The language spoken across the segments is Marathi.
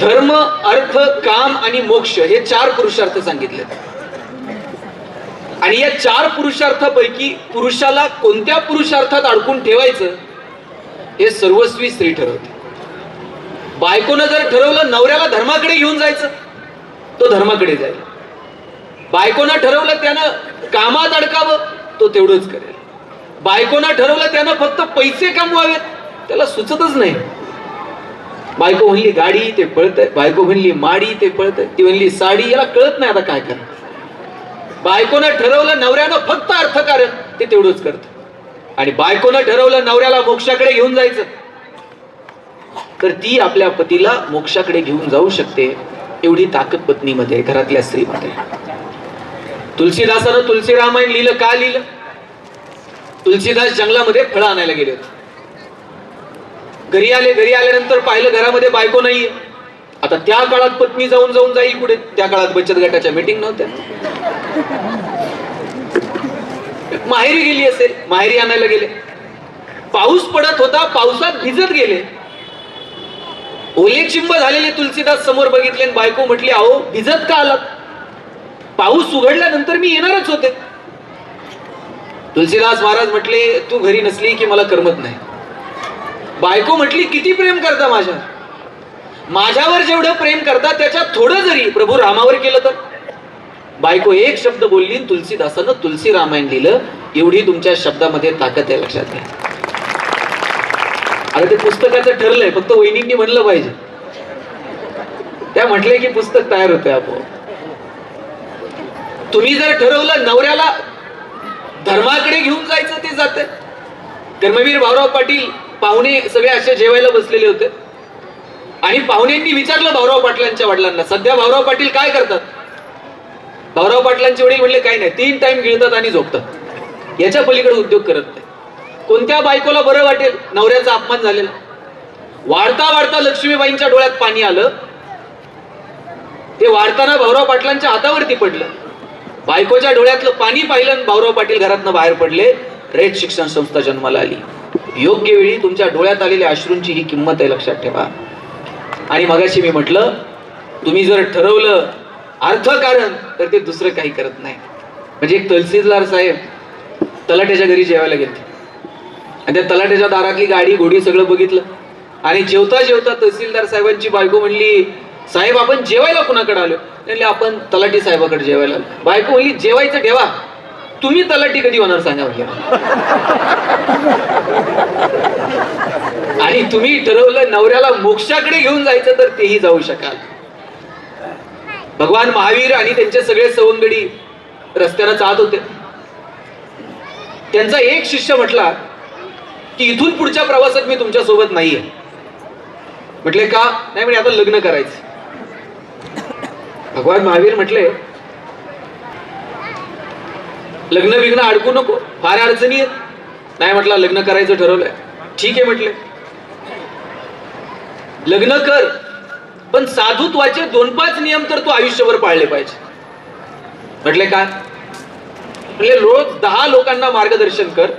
धर्म अर्थ काम आणि मोक्ष हे चार पुरुषार्थ सांगितले. आणि या चार पुरुषार्थापैकी पुरुषाला कोणत्या पुरुषार्थात अडकून ठेवायचं हे सर्वस्वी स्त्री ठरवते. बायकोनं जर ठरवलं नवऱ्याला धर्माकडे घेऊन जायचं तो धर्माकडे जाईल. बायकोनं ठरवलं त्यानं कामात अडकावं तो तेवढंच करेल. बायकोनं ठरवलं त्यानं फक्त पैसे कमवावेत त्याला सुचतच नाही. बायको म्हणली गाडी ते पळत बायको म्हणली माडी ते पळत ती म्हणली साडी याला कळत नाही आता काय करत बायकोनं ठरवलं नवऱ्यानं फक्त अर्थकारण ते तेवढंच करत. आणि बायकोनं ठरवलं नवऱ्याला मोक्षाकडे घेऊन जायचं. तर ती आपल्या पतीला मोक्षाकडे घेऊन जाऊ शकते एवढी ताकद पत्नीमध्ये घरातल्या स्त्रीमध्ये. तुलसीदासानं तुलसी रामायण लिहिलं का लिहिलं? तुलसीदास जंगलामध्ये फळं आणायला गेले होते. घरी आले घरी आल्यानंतर पाहिलं घरामध्ये बायको नाहीये. आता त्या काळात पत्नी जाऊन जाऊन जाईल कुठे? त्या काळात बचत गटाच्या मीटिंग नव्हत्या. माहेरी गेली असेल माहेरी आणायला गेले. पाऊस पडत होता पावसात भिजत गेले. ओले चिंब झालेले तुलसीदास समोर बघितले आणि बायको म्हटली अहो भिजत का आलात? पाऊस उघडल्यानंतर मी येणारच होते. तुलसीदास महाराज म्हटले तू घरी नसली की मला करमत नाही. बायको म्हटली किती प्रेम करता माझ्या माझ्यावर जेवढं प्रेम करता त्याच्यात थोडं जरी प्रभू रामावर केलं तर. बायको एक शब्द बोलली तुलसीदासानं तुलसी रामायण लिहिलं. एवढी तुमच्या शब्दामध्ये ताकद आहे लक्षात घ्या. अरे ते पुस्तकाचं ठरलंय फक्त वहिनींनी म्हणलं पाहिजे. त्या म्हटले की पुस्तक तयार होतंय आपोआप. तुम्ही जर ठरवलं नवऱ्याला धर्माकडे घेऊन जायचं ते जाते धर्मवीर भाऊराव पाटील पाहुणे सगळे असे जेवायला बसलेले होते. आणि पाहुण्यांनी विचारलं भाऊराव पाटलांच्या वडिलांना सध्या भाऊराव पाटील काय करतात? भाऊराव पाटलांचे वडील म्हणले काही नाही तीन टाइम गिळतात आणि झोपतात. याच्या पलीकडे उद्योग करत नाही. कोणत्या बायकोला बरं वाटेल? नवऱ्याचा अपमान झालेला. वाढता वाढता लक्ष्मीबाईंच्या डोळ्यात पाणी आलं. ते वाढताना भाऊराव पाटलांच्या हातावरती पडलं. बायकोच्या डोळ्यातलं पाणी पाहिलं भाऊराव पाटील घरातनं बाहेर पडले. रेत शिक्षण संस्था जन्माला आली. योग्य वेळी तुमच्या डोळ्यात आलेल्या अश्रूंची ही किंमत आहे लक्षात ठेवा. आणि मगाशी मी म्हटलं तुम्ही जर ठरवलं अर्थकारण तर ते दुसरं काही करत नाही. म्हणजे एक तहसीलदार साहेब तलाट्याच्या घरी जेवायला गेले. आणि त्या तलाट्याच्या दारातली गाडी घोडी सगळं बघितलं. आणि जेवता जेवता तहसीलदार साहेबांची बायको म्हणली साहेब आपण जेवायला कुणाकडे आलो? म्हणले आपण तलाठी साहेबाकडे जेवायला आलो. बायको म्हणली जेवायचं ठेवा. तुम्ही तलाठी कधी होणार सांगा म्हणजे आणि तुम्ही ठरवलं नवऱ्याला मोक्षाकडे घेऊन जायचं तर तेही जाऊ शकाल. भगवान महावीर आणि त्यांचे सगळे सवंगडी रस्त्याला चालत होते. त्यांचा एक शिष्य म्हटला की इथून पुढच्या प्रवासात मी तुमच्यासोबत नाहीये. म्हटले का? नाही म्हणजे आता लग्न करायचं. भगवान महावीर म्हटले लग्न बिग्न अडकू नको फार अडचणी आहेत. नाही म्हटलं लग्न करायचं ठरवलंय. ठीक आहे म्हटले. लग्न कर पण साधुत्वाचे दोन पाच नियम तर तू आयुष्यभर पाळले पाहिजे. म्हटले काय म्हणजे रोज दहा लोकांना मार्गदर्शन कर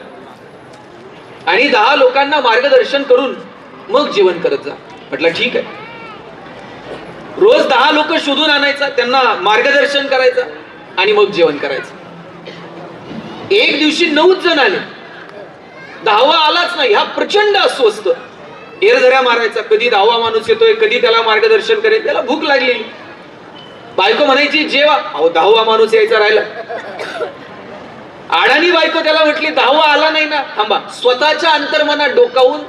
आणि दहा लोकांना मार्गदर्शन करून मग जीवन करत जा. म्हटलं ठीक आहे. रोज दहा लोक शोधून आणायचा त्यांना मार्गदर्शन करायचं आणि मग जेवण करायचं. एक दिवशी नऊच जण आले. दहावा आलाच नाही हा प्रचंड अस्वस्थ. एरझऱ्या मारायचा कधी दहावा माणूस येतोय कधी त्याला मार्गदर्शन करेल त्याला भूक लागलेली. बायको म्हणायची जेवा. अहो दहावा माणूस यायचा राहिला. अडाणी बायको त्याला म्हटली दहावा आला नाही ना. थांबा. स्वतःच्या अंतर्मनात डोकावून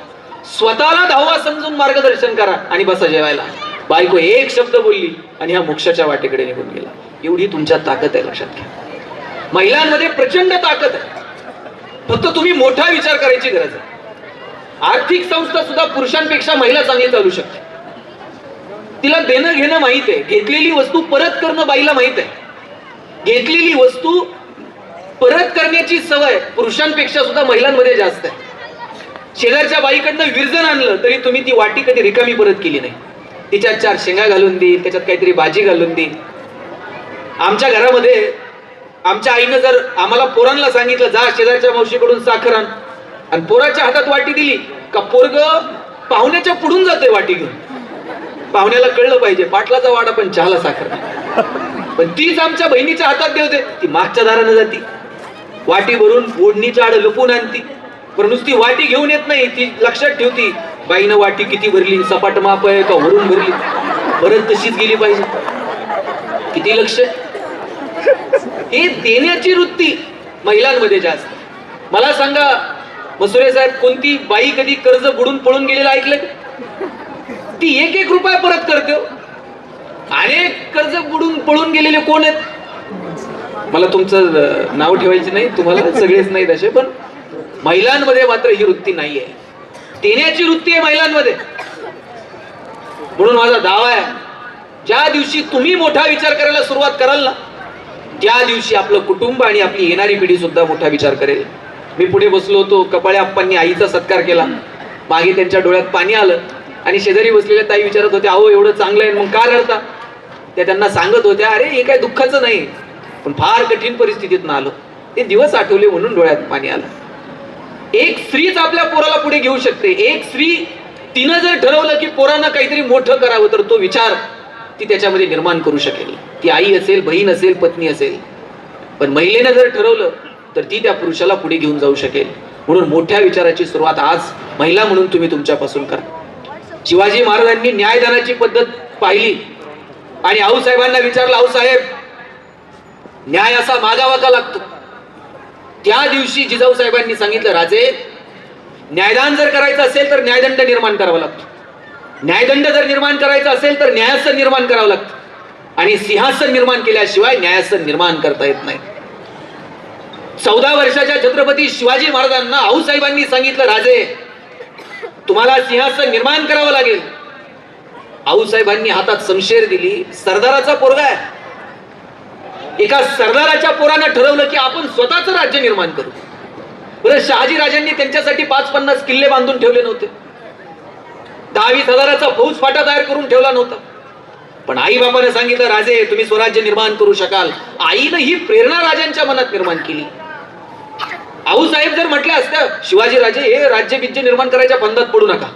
स्वतःला दहावा समजून मार्गदर्शन करा आणि बसा जेवायला. बायको एक शब्द बोलली आणि हा मोक्षाच्या वाटेकडे निघून गेला. एवढी तुमच्या ताकद आहे लक्षात घ्या. महिलांमध्ये प्रचंड ताकद आहे. फक्त तुम्ही मोठा विचार करायची गरज आहे. आर्थिक संस्था सुद्धा पुरुषांपेक्षा महिला चांगली चालू शकते. तिला देणं घेणं माहीत आहे. घेतलेली वस्तू परत करणं बाईला माहीत आहे. घेतलेली वस्तू परत करण्याची सवय पुरुषांपेक्षा सुद्धा महिलांमध्ये जास्त आहे. शेजारच्या बाईकडनं विरजन आणलं तरी तुम्ही ती वाटी कधी रिकामी परत केली नाही. तिच्यात चार शेंगा घालून देईल त्याच्यात काहीतरी भाजी घालून देईल आमच्या घरामध्ये आमच्या आईनं जर आम्हाला पोरांना सांगितलं जा शेजारच्या मावशीकडून साखर आण. आणि पोराच्या हातात वाटी दिली का पोरग पाहुण्याच्या पुढून जाते वाटी घेऊन. पाहुण्याला कळलं पाहिजे पाटलाचा वाडा पण चहाला साखर. पण तीच आमच्या बहिणीच्या हातात देवते ती मागच्या दारानं जाती. वाटी भरून ओढणीच्या आड लपून आणती. पण नुसती वाटी घेऊन येत नाही ती लक्षात ठेवती बाईनं वाटी किती भरली सपाट माप आहे का वरून भरली? परत तशीच गेली पाहिजे. किती लक्ष? हे देण्याची वृत्ती महिलांमध्ये जास्त. मला सांगा मसुरे साहेब कोणती बाई कधी कर्ज बुडून पळून गेलेलं ऐकलं ती एक एक रुपया परत करते हो. अनेक कर्ज बुडून पळून गेलेले कोण आहेत? मला तुमचं नाव ठेवायचे नाही तुम्हाला सगळेच नाहीत असे पण महिलांमध्ये मात्र ही वृत्ती नाही आहे. देण्याची वृत्ती आहे महिलांमध्ये. म्हणून माझा दावा आहे ज्या दिवशी तुम्ही मोठा विचार करायला सुरुवात कराल ना त्या दिवशी आपलं कुटुंब आणि आपली येणारी पिढी सुद्धा मोठा विचार करेल. मी पुढे बसलो होतो कपाळे आप्पांनी आईचा सत्कार केला. मागे त्यांच्या डोळ्यात पाणी आलं आणि शेजारी बसलेल्या ताई विचारत होत्या अहो एवढं चांगलं आहे मग का रडता? त्या त्यांना सांगत होत्या अरे हे काय दुःखाचं नाही. पण फार कठीण परिस्थितीत आलो. ते दिवस आठवले म्हणून डोळ्यात पाणी आलं. एक स्त्रीच आपल्या पोराला पुढे घेऊ शकते. एक स्त्री तिनं जर ठरवलं की पोरानं काहीतरी मोठं करावं तर तो विचार ती त्याच्यामध्ये निर्माण करू शकेल. ती आई असेल बहीण असेल पत्नी असेल. पण महिलेनं जर ठरवलं तर ती त्या पुरुषाला पुढे घेऊन जाऊ शकेल. म्हणून मोठ्या विचाराची सुरुवात आज महिला म्हणून तुम्ही तुमच्यापासून करा. शिवाजी महाराजांनी न्यायदानाची पद्धत पाहिली. आणि आऊसाहेबांना विचारलं आऊसाहेब न्याय असा मागावा का लागतो? त्या दिवशी जिजाऊ साहेबांनी सांगितलं राजे न्यायदान जर करायचं असेल तर न्यायदंड निर्माण करावा लागतो. न्यायदंड जर निर्माण करायचा असेल तर न्यायासन निर्माण करावं लागतं. आणि सिंहासन निर्माण केल्याशिवाय न्यायासन निर्माण करता येत नाही. चौदा वर्षाच्या छत्रपती शिवाजी महाराजांना आऊसाहेबांनी सांगितलं राजे तुम्हाला सिंहासन निर्माण करावं लागेल. आऊसाहेबांनी हातात समशेर दिली सरदाराचा पोरगा आहे. एका सरदाराच्या पोरानं ठरवलं की आपण स्वतःच राज्य निर्माण करू. बरं शहाजी राजांनी त्यांच्यासाठी पाच पन्नास किल्ले बांधून ठेवले नव्हते. दहावीस हजाराचा फौज फाटा तयार करून ठेवला नव्हता. पण आई बाबाने सांगितलं राजे तुम्ही स्वराज्य निर्माण करू शकाल. आईनं ही प्रेरणा राजांच्या मनात निर्माण केली. आऊ साहेब जर म्हटल्या असत्या शिवाजी राजे हे राज्य बिज्य निर्माण करायच्या फंदात पडू नका.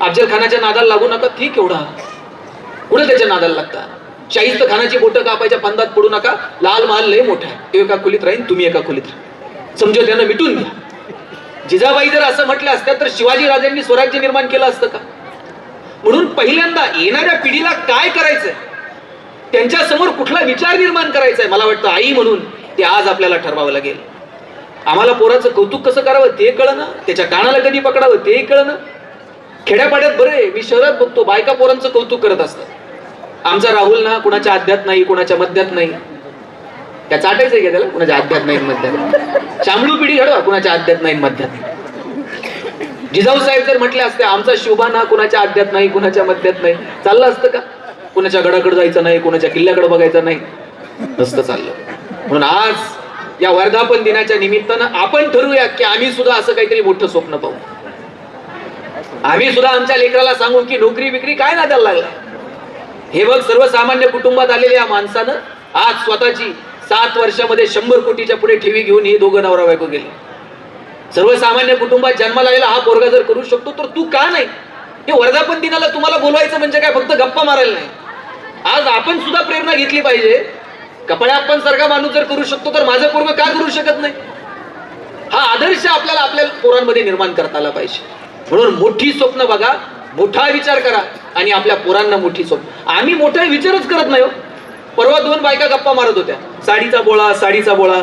अफजल खानाच्या नादाला लागू नका. ठीक एवढा. कुठे त्याच्या नादाला लागता? शाहिस्त खानाची बोटं कापायच्या फंदात पडू नका. लाल महाल लय मोठा आहे. एका खोलीत राहीन तुम्ही एका खोलीत राहा. समजो त्यानं मिटून घ्या. जिजाबाई जर असं म्हटलं असत्या तर शिवाजी राजांनी स्वराज्य निर्माण केलं असतं का? म्हणून पहिल्यांदा येणाऱ्या पिढीला काय करायचंय? त्यांच्यासमोर कुठला विचार निर्माण करायचा आहे मला वाटतं आई म्हणून ते आज आपल्याला ठरवावं लागेल. आम्हाला पोराचं कौतुक कसं करावं ते कळणं त्याच्या कानाला कधी पकडावं ते कळणं. खेड्यापाड्यात बरे मी शहरात बघतो बायका पोरांचं कौतुक करत असतात. आमचा राहुल ना कुणाच्या आध्यात नाही कुणाच्या मध्यात नाही. त्या चाटायचंय का त्याला? कुणाच्या आध्यात नाही मध्यात? शामळू पिढी घडवा कुणाच्या आध्यात नाही मध्यात? जिजाऊ साहेब जर म्हटले असते आमचा शोभा ना कुणाच्या अध्यात नाही कुणाच्या मध्यात नाही चाललं असतं का? कुणाच्या गडाकडे जायचं नाही कुणाच्या किल्ल्याकडे बघायचं नाही. नसतं चाललं. म्हणून आज या वर्धापन दिनाच्या निमित्तानं आपण ठरवूया की आम्ही सुद्धा असं काहीतरी मोठं स्वप्न पाहू. आम्ही सुद्धा आमच्या लेकराला सांगू की नोकरी बिकरी काय नादाला लागला? हे बघ सर्वसामान्य कुटुंबात आलेल्या माणसानं आज स्वतःची सात वर्षामध्ये शंभर कोटीच्या पुढे ठेवी घेऊन हे दोघं नवरा बायको गेले. सर्वसामान्य कुटुंबात जन्माला आलेला हा पोरगा जर करू शकतो तर तू का नाही? हे वर्धापन दिनाला तुम्हाला बोलवायचं म्हणजे काय? फक्त गप्पा मारायला नाही. आज आपण सुद्धा प्रेरणा घेतली पाहिजे. कपडे आपण सारखा माणूस जर करू शकतो तर माझं पोरग का करू शकत नाही? हा आदर्श आपल्याला आपल्या पोरांमध्ये निर्माण करता आला पाहिजे. म्हणून मोठी स्वप्न बघा मोठा विचार करा आणि आपल्या पोरांना मोठी स्वप्न. आम्ही मोठा विचारच करत नाही हो. परवा दोन बायका गप्पा मारत होत्या. साडीचा बोळा साडीचा बोळा.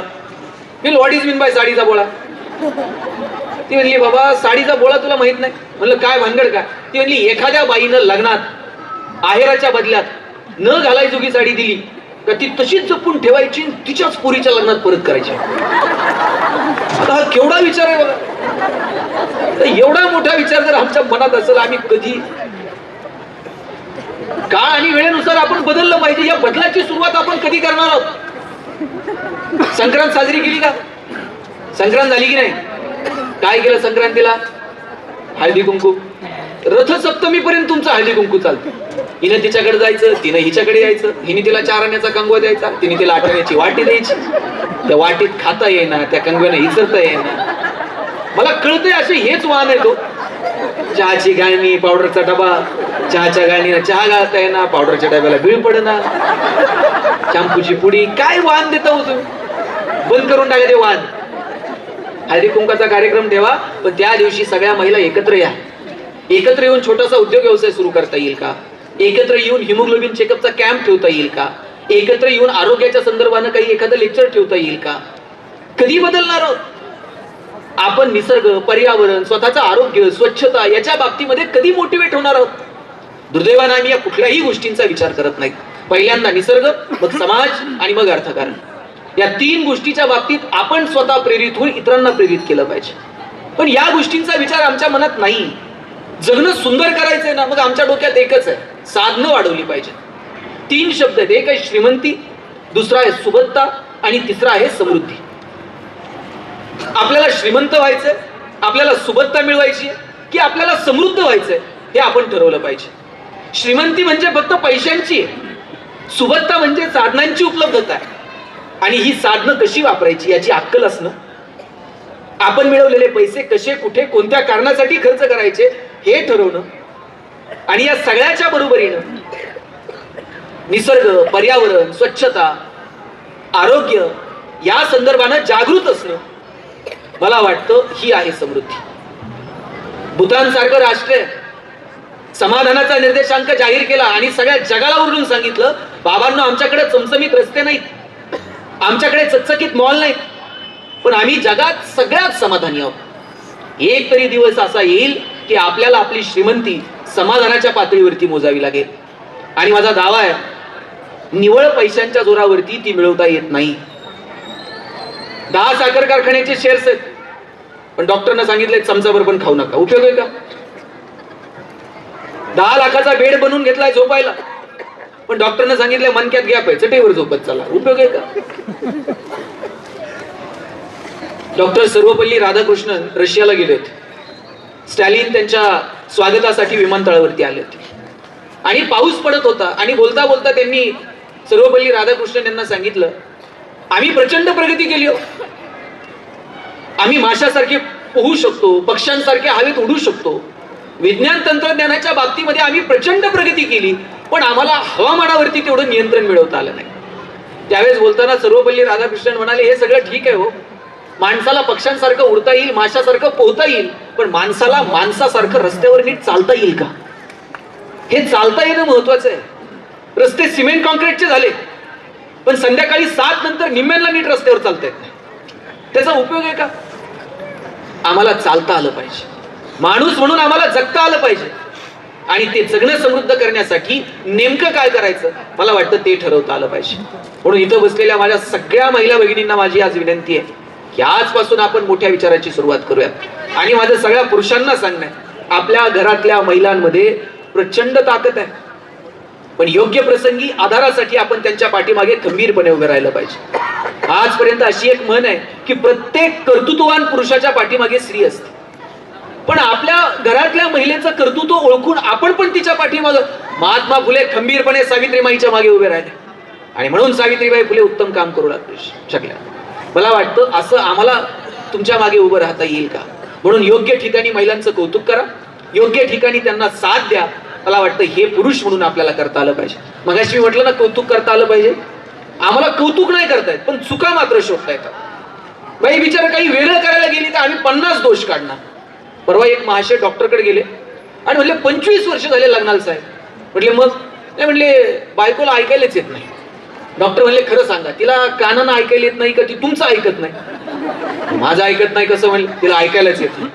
मी व्हॉट इज मीन बाय साडीचा बोळा. ती म्हणली बाबा साडीचा बोळा तुला माहीत नाही. म्हणलं काय भानगड काय? ती म्हणली एखाद्या बाईनं लग्नात आहेराच्या बदल्यात न घालायजोगी साडी दिली का ती तशीच जपून ठेवायची तिच्याच पुरीच्या लग्नात परत करायची? आता हा केवढा विचार आहे बघा. तर एवढा मोठा विचार जर आमच्या मनात असेल आम्ही कधी काळ आणि वेळेनुसार आपण बदललं पाहिजे. या बदलाची सुरुवात आपण कधी करणार आहोत? संक्रांत साजरी केली का? संक्रांत झाली की नाही? काय केलं संक्रांतीला? हळदी कुंकू. रथसप्तमी पर्यंत तुमचं हळदी कुंकू चालतं. हिनं तिच्याकडे जायचं तिनं हिच्याकडे यायचं. हिने तिला चार आण्याचा कंगवा द्यायचा तिने तिला आठवण्याची वाटी द्यायची. त्या वाटीत खाता येईना त्या कंगव्यानं हिचरता येईना. मला कळतंय असे हेच वाहन आहे तो हो. चहाची गाळणी पावडरचा डबा चहाच्या गाणी चहा घालता येणार पावडरच्या डब्याला बिळ पडणार शॅम्पूची पुडी काय वाहन देता हो तुम्ही? बंद करून टाका ते वाहन हळदी कुंकाचा कार्यक्रम ठेवा पण त्या दिवशी सगळ्या महिला एकत्र या. एकत्र येऊन छोटासा उद्योग व्यवसाय सुरू करता येईल का? एकत्र येऊन हिमोग्लोबिन चेकअपचा कॅम्प ठेवता येईल का? एकत्र येऊन आरोग्याच्या संदर्भानं काही एखादं लेक्चर ठेवता येईल का? कधी बदलणार आहोत आपण निसर्ग पर्यावरण स्वतःचं आरोग्य स्वच्छता याच्या बाबतीमध्ये कधी मोटिवेट होणार आहोत? दुर्दैवानं आम्ही या कुठल्याही गोष्टींचा विचार करत नाहीत. पहिल्यांदा निसर्ग मग समाज आणि मग अर्थकारण. या तीन गोष्टीच्या बाबतीत आपण स्वतः प्रेरित होऊन इतरांना प्रेरित केलं पाहिजे. पण या गोष्टींचा विचार आमच्या मनात नाही. जगणं सुंदर करायचंय ना मग आमच्या डोक्यात एकच आहे. साधनं वाढवली पाहिजे. तीन शब्द आहेत. एक आहे श्रीमंती दुसरा आहे सुबत्ता आणि तिसरा आहे समृद्धी. आपल्याला श्रीमंत व्हायचंय आपल्याला सुबत्ता मिळवायची आहे की आपल्याला समृद्ध व्हायचंय हे आपण ठरवलं पाहिजे. श्रीमंती म्हणजे फक्त पैशांची आहे. सुबत्ता म्हणजे साधनांची उपलब्धता आहे. आणि ही साधनं कशी वापरायची याची अक्कल असणं? आपण मिळवलेले पैसे कसे कुठे कोणत्या कारणासाठी खर्च करायचे हे ठरवणं आणि या सगळ्याच्या बरोबरीनं निसर्ग पर्यावरण स्वच्छता आरोग्य या संदर्भानं जागृत असणं मला वाटतं ही आहे समृद्धी. भूतान सारखं राष्ट्र आहे. समाधानाचा निर्देशांक जाहीर केला आणि सगळ्या जगाला उरडून सांगितलं बाबांनो आमच्याकडे चमचमीत रस्ते नाहीत. आमच्याकडे चकचकीत मॉल नाहीत. पण आम्ही जगात सगळ्यात समाधानी आहोत. एक तरी दिवस असा येईल की आपल्याला आपली श्रीमंती समाधानाच्या पातळीवरती मोजावी लागेल. आणि माझा दावा आहे निवळ पैशांच्या जोरावरती ती मिळवता येत नाही. दहा साखर कारखान्याचे शेअर्स आहेत. पण डॉक्टरनं सांगितले चमचाभर पण खाऊ नका. उपयोग आहे का? दहा लाखाचा बेड बनवून घेतलाय झोपायला. पण डॉक्टरनं सांगितलं मनक्यात गॅप आहे चटेवर झोपत चला. उपयोग आहे का? डॉक्टर सर्वपल्ली राधाकृष्णन रशियाला गेले होते. स्टॅलिन त्यांच्या स्वागतासाठी विमानतळावरती आले होते. आणि पाऊस पडत होता आणि बोलता बोलता त्यांनी सर्वपल्ली राधाकृष्णन यांना सांगितलं आम्ही प्रचंड प्रगती केली हो. आम्ही माशासारखे पोहू शकतो पक्ष्यांसारखे हवेत उडू शकतो. विज्ञान तंत्रज्ञानाच्या बाबतीमध्ये आम्ही प्रचंड प्रगती केली पण आम्हाला हवामानावरती तेवढं नियंत्रण मिळवता आलं नाही. त्यावेळेस बोलताना सर्वपल्ली राधाकृष्णन म्हणाले हे सगळं ठीक आहे हो. माणसाला पक्ष्यांसारखं उडता येईल माशासारखं पोहता येईल पण माणसाला माणसासारखं रस्त्यावर नीट चालता येईल का? हे चालता येणं महत्वाचं आहे. रस्ते सिमेंट कॉन्क्रीटचे झाले पण संध्याकाळी सात नंतर निम्म्यांना नीट रस्त्यावर चालता येत नाही. त्याचा उपयोग आहे का? आम्हाला चालता आलं पाहिजे. माणूस म्हणून आम्हाला जगता आलं पाहिजे. आणि ते जगणं समृद्ध करण्यासाठी नेमकं काय करायचं? मला वाटतं ते ठरवता आलं पाहिजे. म्हणून इथं बसलेल्या माझ्या सगळ्या महिला भगिनींना माझी आज विनंती आहे की आजपासून आपण मोठ्या विचाराची सुरुवात करूयात आणि माझ्या सगळ्या पुरुषांना सांगणं आपल्या घरातल्या महिलांमध्ये प्रचंड ताकद आहे. पण योग्य प्रसंगी आधारासाठी आपण त्यांच्या पाठीमागे खंबीरपणे उभे राहिलं पाहिजे. आजपर्यंत अशी एक म्हण आहे की प्रत्येक कर्तृत्ववान पुरुषाच्या पाठीमागे स्त्री असते. पण आपल्या घरातल्या महिलेचं कर्तृत्व ओळखून आपण पण तिच्या पाठीमागं महात्मा फुले खंबीरपणे सावित्रीबाईच्या मागे उभे राहिले. आणि म्हणून सावित्रीबाई फुले उत्तम काम करू लागले शकल्या. मला वाटतं असं आम्हाला तुमच्या मागे उभं राहता येईल का? म्हणून योग्य ठिकाणी महिलांचं कौतुक करा. योग्य ठिकाणी त्यांना साथ द्या. मला वाटतं हे पुरुष म्हणून आपल्याला करता आलं पाहिजे. मगाशी मी म्हटलं ना कौतुक करता आलं पाहिजे. आम्हाला कौतुक नाही करता येत पण चुका मात्र शोधता येतात. बाई बिचारा काही वेगळं करायला गेली तर आम्ही पन्नास दोष काढणार. परवा एक महाशय डॉक्टरकडे गेले आणि म्हणले पंचवीस वर्ष झाले लग्नाला साहेब. म्हटले मग? नाही म्हणले बायकोला ऐकायलाच येत नाही. डॉक्टर म्हणले खरं सांगा तिला कानानं ऐकायला येत नाही का? ती तुमचं ऐकत नाही. माझं ऐकत नाही कसं म्हणलं? तिला ऐकायलाच येत नाही.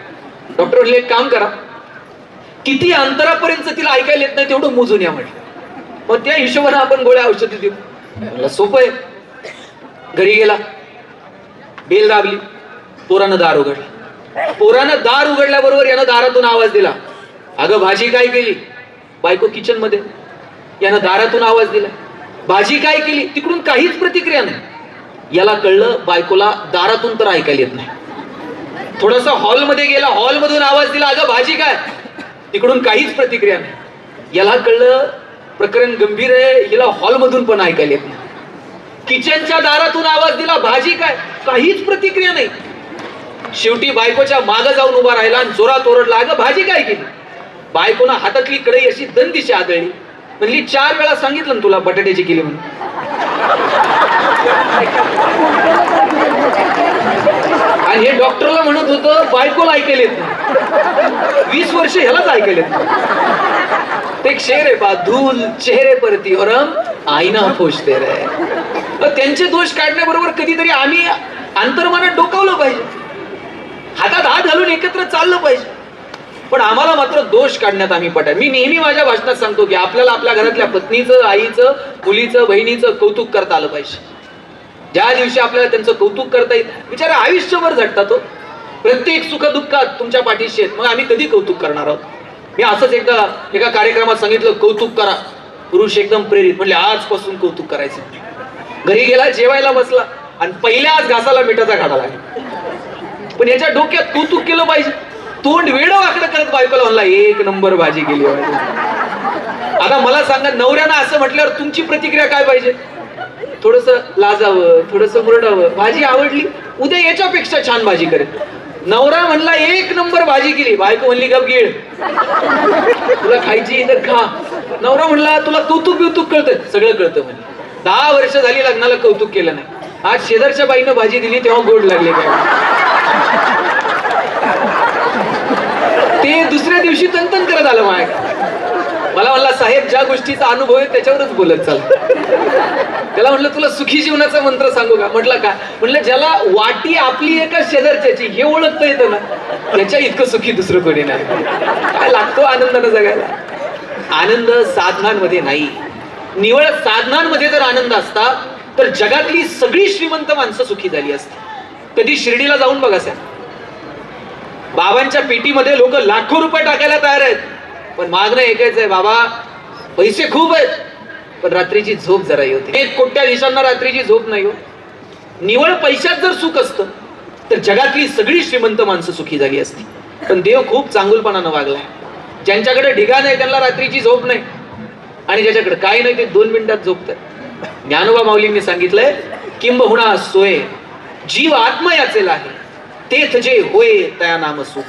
डॉक्टर म्हणले एक काम करा. किती अंतरापर्यंत तिला ऐकायला येत नाही तेवढं मोजून या म्हटलं. मग त्या हिशोबाने आपण गोळ्या औषधी देऊ. म्हणलं सोपं आहे. घरी गेला. बेल दाबली. पोरानं दार उघडला पोरानं दार उघडल्याबरोबर यानं दारातून आवाज दिला. अगं भाजी काय केली? बायको किचनमध्ये. यानं दारातून आवाज दिला. भाजी काय केली? तिकडून काहीच प्रतिक्रिया नाही. याला कळलं बायकोला दारातून तर ऐकायला येत नाही. थोडस हॉलमध्ये गेला हॉलमधून आवाज दिला अगं भाजी काय? तिकडून काहीच प्रतिक्रिया नाही. याला कळलं प्रकरण गंभीर आहे हिला हॉलमधून पण ऐकायला येत नाही. किचनच्या दारातून आवाज दिला भाजी काय? काहीच प्रतिक्रिया नाही. शेवटी बायकोच्या मागं जाऊन उभा राहिला आणि जोरात ओरडला अगं भाजी काय केली? बायकोनं हातातली कढई अशी दंदिशी आदळली. म्हणली चार वेळा सांगितलं ना तुला बटाट्याची केली म्हणून. आणि हे डॉक्टरला म्हणत होतं बायकोला ऐकायला येत वीस वर्ष ह्यालाच ऐकायला येत ते एक शेर आहे पा धूल चेहरे परती ओरम आईना पोचते रे तर त्यांचे दोष काढण्याबरोबर कधीतरी आम्ही अंतर्मनात डोकावलं पाहिजे. हातात हात घालून एकत्र चाललं पाहिजे. पण आम्हाला मात्र दोष काढण्यात आम्ही पटाय मी नेहमी माझ्या भाषणात सांगतो की आपल्याला आपल्या घरातल्या पत्नीचं आईचं मुलीचं बहिणीचं कौतुक करता आलं पाहिजे. ज्या दिवशी आपल्याला त्यांचं कौतुक करता येईल बिचारा आयुष्यभर झटतात तो हो. प्रत्येक सुख दुःखात तुमच्या पाठीशी आहेत. मग आम्ही कधी कौतुक करणार आहोत? मी असंच एकदा एका कार्यक्रमात सांगितलं कौतुक करा. पुरुष एकदम प्रेरित. म्हणले आजपासून कौतुक करायचं. घरी गेला जेवायला बसला आणि पहिल्याच घासाला मिठाचा घाडा लागला. पण याच्या डोक्यात कौतुक केलं पाहिजे. तोंड वेळ वाकडं करत बायकोला म्हणला एक नंबर भाजी केली आता मला सांगा नवऱ्यानं असं म्हटल्यावर तुमची प्रतिक्रिया काय पाहिजे? थोडस लाजावं थोडस मुरडावं. भाजी आवडली उद्या याच्यापेक्षा छान भाजी करेल नवरा म्हणला एक नंबर भाजी केली. बायको म्हणली गप गिळ. तुला खायची तर खा. नवरा म्हणला तुला कौतुक बिवतुक कळतं. सगळं कळतं म्हणजे दहा वर्ष झाली लग्नाला कौतुक केलं नाही. आज शेजारच्या बाईनं भाजी दिली तेव्हा गोड लागले काय ते दुसऱ्या दिवशी तंतन करत आलं माय. मला म्हणला साहेब ज्या गोष्टीचा अनुभव आहे त्याच्यावरच बोलत चाल. त्याला म्हटलं तुला सुखी जीवनाचा मंत्र सांगू का? म्हटलं का? म्हटलं ज्याला वाटी आपली एका शेजारच्याची हे ओळखता येतं ना त्याच्या इतकं सुखी दुसरं कोणी नाही. काय लागतो आनंदानं जगायला? आनंद साधनांमध्ये नाही. निवळ साधनांमध्ये जर आनंद असता तर जगातली सगळी श्रीमंत माणसं सुखी झाली असती. कधी शिर्डीला जाऊन बघा साहेब बाबांच्या पेटीमध्ये लोक लाखो रुपये टाकायला तयार आहेत. पण मागणं एकच आहे बाबा पैसे खूप आहेत. पण रात्रीची झोप जरा होती एक कोट्याधीशांना रात्रीची झोप नाही हो. निवळ पैशात जर सुख असतं तर जगातली सगळी श्रीमंत माणसं सुखी झाली असती. पण देव खूप चांगुलपणानं वागलाय. ज्यांच्याकडे ढिगा नाही त्यांना रात्रीची झोप नाही. आणि ज्याच्याकडे काय नाही ते दोन मिनिटात झोपत ज्ञानोबा माऊलींनी सांगितलंय किंबहुना सोय. जीव आत्मा याचेला आहे. तेथ जे होय तया नाम सुख.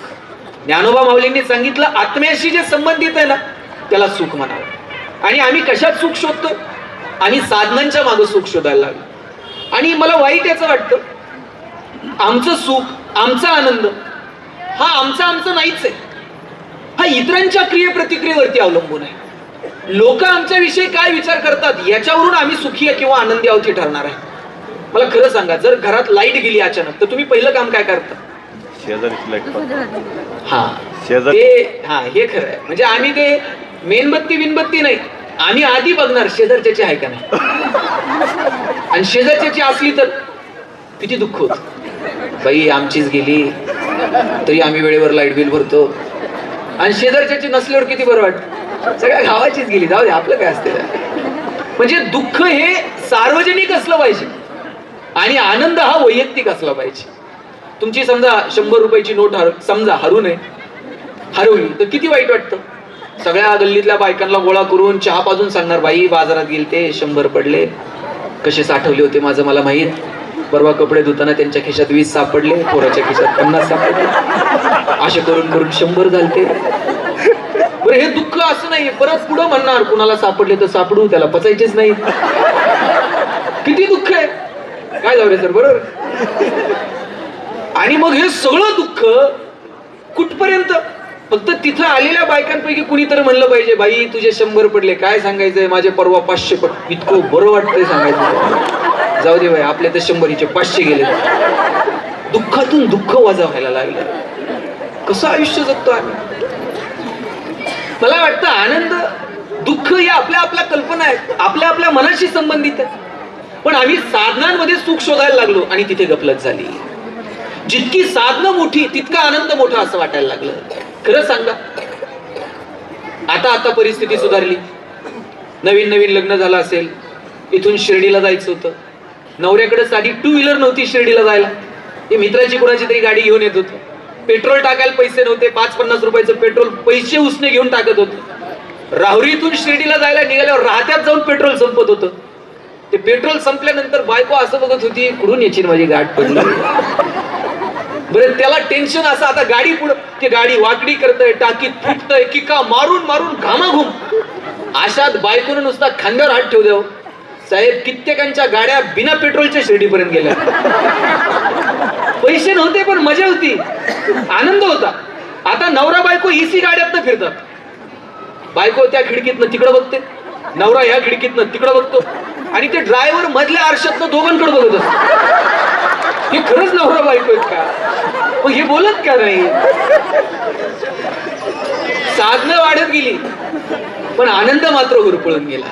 ज्ञानोबा माऊलींनी सांगितलं आत्म्याशी जे संबंधित आहे ना त्याला सुख म्हणावं. आणि आम्ही कशात सुख शोधतो? आम्ही साधनांच्या मागे सुख शोधायला लागलो. आणि मला वाईट याचं वाटतं. आमचं सुख आमचा आनंद हा आमचा आमचं नाहीच आहे. हा इतरांच्या क्रिये प्रतिक्रियेवरती अवलंबून आहे. लोक आमच्याविषयी काय विचार करतात याच्यावरून आम्ही सुखी किंवा आनंदी आहोत ठरणार आहे. मला खरं सांगा जर घरात लाइट गेली अचानक तर तुम्ही पहिलं काम काय करता? शेजारी हा. शेजार ते हा हे खरं आहे. म्हणजे आम्ही ते मेणबत्ती बिनबत्ती नाही. आम्ही आधी बघणार शेजारच्याची आहे का नाही. आणि शेजारच्याची असली तर किती दुःख होत. बाई आमचीच गेली. तरी आम्ही वेळेवर लाइट बिल भरतो. आणि शेजारच्याची नसल्यावर किती बरं वाटत. सगळ्या गावाचीच गेली. जाऊ दे आपलं काय असते. म्हणजे दुःख हे सार्वजनिक असलं पाहिजे. आणि आनंद हा वैयक्तिक असला पाहिजे. तुमची समजा शंभर रुपयाची नोट हर समजा हरू नये हरवली तर किती वाईट वाटतं? सगळ्या गल्लीतल्या बायकांना गोळा करून चहा पाजून सांगणार बाई बाजारात गेले ते शंभर पडले. कसे साठवले होते माझं मला माहीत. परवा कपडे धुताना त्यांच्या खिशात वीस सापडले पोराच्या खिशात पन्नास सापडले. असे करून करून शंभर झालते बरं हे दुःख असं नाही. परत पुढं म्हणणार कुणाला सापडले तर सापडू त्याला पचायचेच नाही. किती दुःख आहे. काय जाऊ रे सर बरोबर? आणि मग हे सगळं दुःख कुठपर्यंत? फक्त तिथं आलेल्या बायकांपैकी कुणीतरी म्हणलं पाहिजे बाई तुझे शंभर पडले काय सांगायचंय? माझे परवा पाचशे पट इतकं बरं वाटतंय सांगायचं. जाऊ दे बाई आपले तर शंभरीचे पाचशे गेले. दुःखातून दुःख वजा व्हायला लागलं. कसं आयुष्य जगतो आम्ही? मला वाटतं आनंद दुःख या आपल्या आपल्या कल्पना आहेत आपल्या आपल्या मनाशी संबंधित आहे पण आम्ही साधनांमध्ये सुख शोधायला लागलो आणि तिथे गपलत झाली. जितकी साधनं मोठी तितका आनंद मोठा असं वाटायला लागलं. खरं सांगा? आता आता परिस्थिती सुधारली. नवीन नवीन लग्न झालं असेल. इथून शिर्डीला जायचं होतं. नवऱ्याकडे साधी टू व्हीलर नव्हती शिर्डीला जायला. हे मित्राची कुणाची तरी गाडी घेऊन येत होतं. पेट्रोल टाकायला पैसे नव्हते. पाच पन्नास रुपयाचं पेट्रोल पैसे उसने घेऊन टाकत होतं. राहुरीतून शिर्डीला जायला निघाल्यावर राहत्यात जाऊन पेट्रोल संपत होतं. ते पेट्रोल संपल्यानंतर बायको असं बघत होती कुठून याची माझी गाठ पडली? बरं त्याला टेन्शन असं आता गाडी पुढं ते गाडी वाकडी करतय टाकीत फुटतय किका मारून मारून घामाघूम. अशात बायकोनं नुसता खांद्यावर हात ठेवू द्याव साहेब कित्येकांच्या गाड्या बिना पेट्रोलच्या शिर्डीपर्यंत गेल्या. पैसे नव्हते पण मजा होती. आनंद होता. आता नवरा बायको इसी गाड्यातनं फिरतात. बायको त्या खिडकीतनं तिकडं बघते. नवरा ह्या खिडकीतनं तिकडं बघतो. आणि ते ड्रायव्हर मधल्या आरशातनं दोघांकडे बघत असत. हे खरंच नवरा बायको आहेत का? मग हे बोलत का नाही? साधनं वाढत गेली. पण आनंद मात्र उरपळून गेला.